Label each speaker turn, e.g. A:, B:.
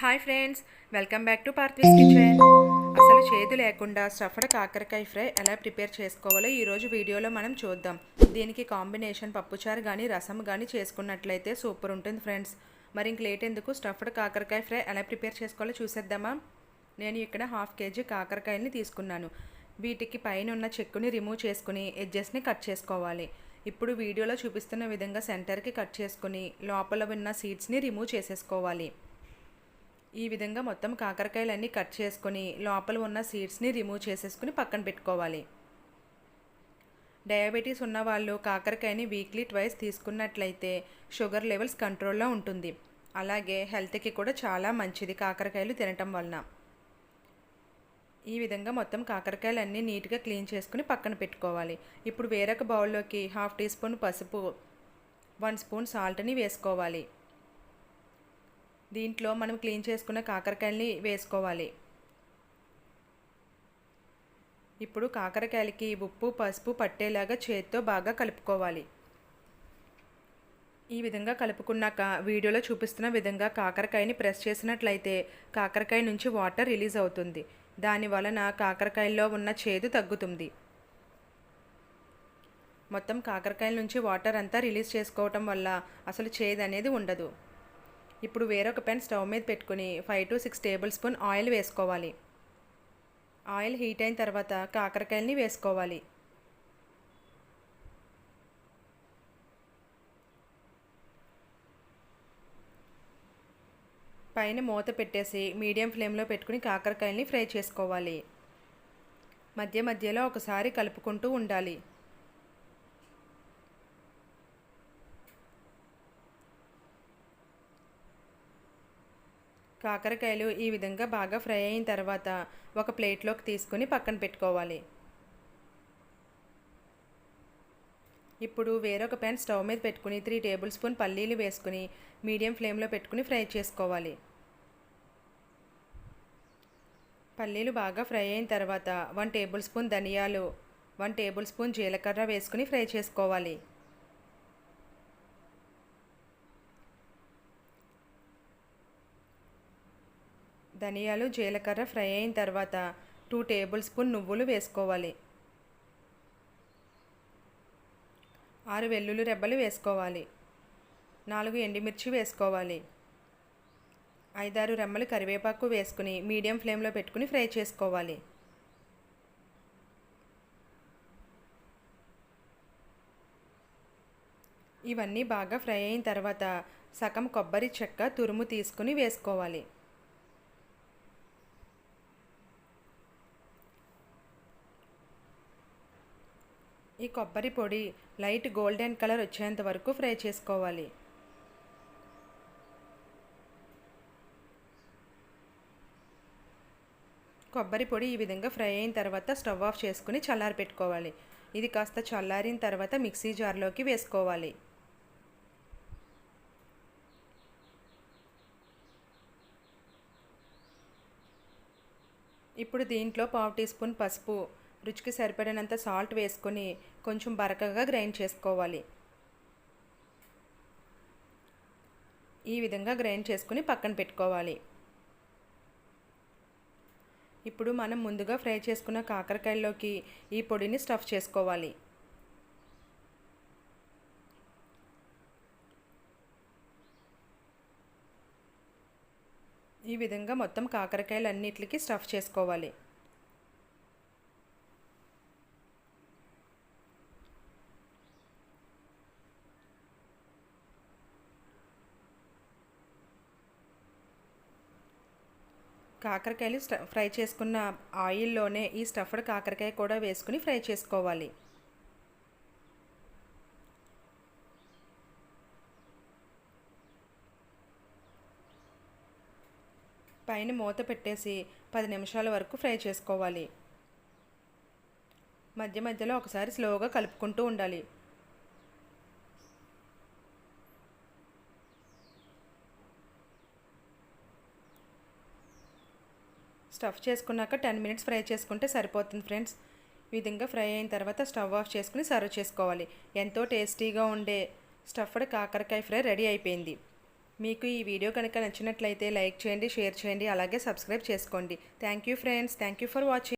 A: Hi friends welcome back to Parthvi's kitchen. అసలు చేతి లేకుండా స్టఫ్డ్ కాకరకాయ ఫ్రై ఎలా ప్రిపేర్ చేసుకోవాలో ఈరోజు వీడియోలో మనం చూద్దాం. దీనికి కాంబినేషన్ పప్పుచారు కానీ రసం కానీ చేసుకున్నట్లయితే సూపర్ ఉంటుంది ఫ్రెండ్స్. మరి ఇంక లేట్ ఎందుకు? స్టఫ్డ్ కాకరకాయ ఫ్రై ఎలా ప్రిపేర్ చేసుకోవాలో చూసేద్దామా? నేను ఇక్కడ హాఫ్ కేజీ కాకరకాయల్ని తీసుకున్నాను. వీటికి పైన ఉన్న చెక్కుని రిమూవ్ చేసుకుని ఎడ్జెస్ని కట్ చేసుకోవాలి. ఇప్పుడు వీడియోలో చూపిస్తున్న విధంగా సెంటర్కి కట్ చేసుకుని లోపల ఉన్న సీడ్స్ని రిమూవ్ చేసేసుకోవాలి. ఈ విధంగా మొత్తం కాకరకాయలన్నీ కట్ చేసుకొని లోపల ఉన్న సీడ్స్ని రిమూవ్ చేసేసుకుని పక్కన పెట్టుకోవాలి. డయాబెటీస్ ఉన్నవాళ్ళు కాకరకాయని వీక్లీ ట్వైస్ తీసుకున్నట్లయితే షుగర్ లెవెల్స్ కంట్రోల్లో ఉంటుంది. అలాగే హెల్త్కి కూడా చాలా మంచిది కాకరకాయలు తినటం వలన. ఈ విధంగా మొత్తం కాకరకాయలు అన్నీ నీట్గా క్లీన్ చేసుకుని పక్కన పెట్టుకోవాలి. ఇప్పుడు వేరొక బౌల్లోకి హాఫ్ టీ స్పూన్ పసుపు వన్ స్పూన్ సాల్ట్ని వేసుకోవాలి. దీంట్లో మనం క్లీన్ చేసుకున్న కాకరకాయల్ని వేసుకోవాలి. ఇప్పుడు కాకరకాయలకి ఉప్పు పసుపు పట్టేలాగా చేతితో బాగా కలుపుకోవాలి. ఈ విధంగా కలుపుకున్నాక వీడియోలో చూపిస్తున్న విధంగా కాకరకాయని ప్రెస్ చేసినట్లయితే కాకరకాయ నుంచి వాటర్ రిలీజ్ అవుతుంది. దాని వలన కాకరకాయల్లో ఉన్న చేదు తగ్గుతుంది. మొత్తం కాకరకాయల నుంచి వాటర్ అంతా రిలీజ్ చేసుకోవటం వల్ల అసలు చేదు అనేది ఉండదు. ఇప్పుడు వేరొక పెన్ స్టవ్ మీద పెట్టుకుని five to six tablespoon oil వేసుకోవాలి. ఆయిల్ హీట్ అయిన తర్వాత కాకరకాయలని వేసుకోవాలి. పైన మూత పెట్టేసి మీడియం ఫ్లేమ్లో పెట్టుకుని కాకరకాయల్ని ఫ్రై చేసుకోవాలి. మధ్య మధ్యలో ఒకసారి కలుపుకుంటూ ఉండాలి. కాకరకాయలు ఈ విధంగా బాగా ఫ్రై అయిన తర్వాత ఒక ప్లేట్లోకి తీసుకుని పక్కన పెట్టుకోవాలి. ఇప్పుడు వేరొక ప్యాన్ స్టవ్ మీద పెట్టుకుని త్రీ టేబుల్ స్పూన్ పల్లీలు వేసుకుని మీడియం ఫ్లేమ్లో పెట్టుకుని ఫ్రై చేసుకోవాలి. పల్లీలు బాగా ఫ్రై అయిన తర్వాత వన్ టేబుల్ స్పూన్ ధనియాలు వన్ టేబుల్ స్పూన్ జీలకర్ర వేసుకుని ఫ్రై చేసుకోవాలి. ధనియాలు జీలకర్ర ఫ్రై అయిన తర్వాత టూ టేబుల్ స్పూన్ నువ్వులు వేసుకోవాలి. ఆరు వెల్లుల్లి రెబ్బలు వేసుకోవాలి. నాలుగు ఎండుమిర్చి వేసుకోవాలి. ఐదారు రెమ్మలు కరివేపాకు వేసుకుని మీడియం ఫ్లేమ్లో పెట్టుకుని ఫ్రై చేసుకోవాలి. ఇవన్నీ బాగా ఫ్రై అయిన తర్వాత సగం కొబ్బరి చెక్క తురుము తీసుకుని వేసుకోవాలి. ఈ కొబ్బరి పొడి లైట్ గోల్డెన్ కలర్ వచ్చేంత వరకు ఫ్రై చేసుకోవాలి. కొబ్బరి పొడి ఈ విధంగా ఫ్రై అయిన తర్వాత స్టవ్ ఆఫ్ చేసుకుని చల్లారి పెట్టుకోవాలి. ఇది కాస్త చల్లారిన తర్వాత మిక్సీ జార్లోకి వేసుకోవాలి. ఇప్పుడు దీంట్లో పావు టీ స్పూన్ పసుపు రుచికి సరిపడినంత సాల్ట్ వేసుకొని కొంచెం బరకగా గ్రైండ్ చేసుకోవాలి. ఈ విధంగా గ్రైండ్ చేసుకుని పక్కన పెట్టుకోవాలి. ఇప్పుడు మనం ముందుగా ఫ్రై చేసుకున్న కాకరకాయల్లోకి ఈ పొడిని స్టఫ్ చేసుకోవాలి. ఈ విధంగా మొత్తం కాకరకాయలు అన్నిటికి స్టఫ్ చేసుకోవాలి. కాకరకాయలు ఫ్రై చేసుకున్న ఆయిల్లోనే ఈ స్టఫ్డ్ కాకరకాయ కూడా వేసుకుని ఫ్రై చేసుకోవాలి. పైన మూత పెట్టేసి పది నిమిషాల వరకు ఫ్రై చేసుకోవాలి. మధ్య మధ్యలో ఒకసారి స్లోగా కలుపుకుంటూ ఉండాలి. స్టఫ్ చేసుకున్నాక టెన్ మినిట్స్ ఫ్రై చేసుకుంటే సరిపోతుంది ఫ్రెండ్స్. ఈ విధంగా ఫ్రై అయిన తర్వాత స్టవ్ ఆఫ్ చేసుకుని సర్వ్ చేసుకోవాలి. ఎంతో టేస్టీగా ఉండే స్టఫ్డ్ కాకరకాయ ఫ్రై రెడీ అయిపోయింది. మీకు ఈ వీడియో కనుక నచ్చినట్లయితే లైక్ చేయండి షేర్ చేయండి అలాగే సబ్స్క్రైబ్ చేసుకోండి. Thank you friends. Thank you for watching.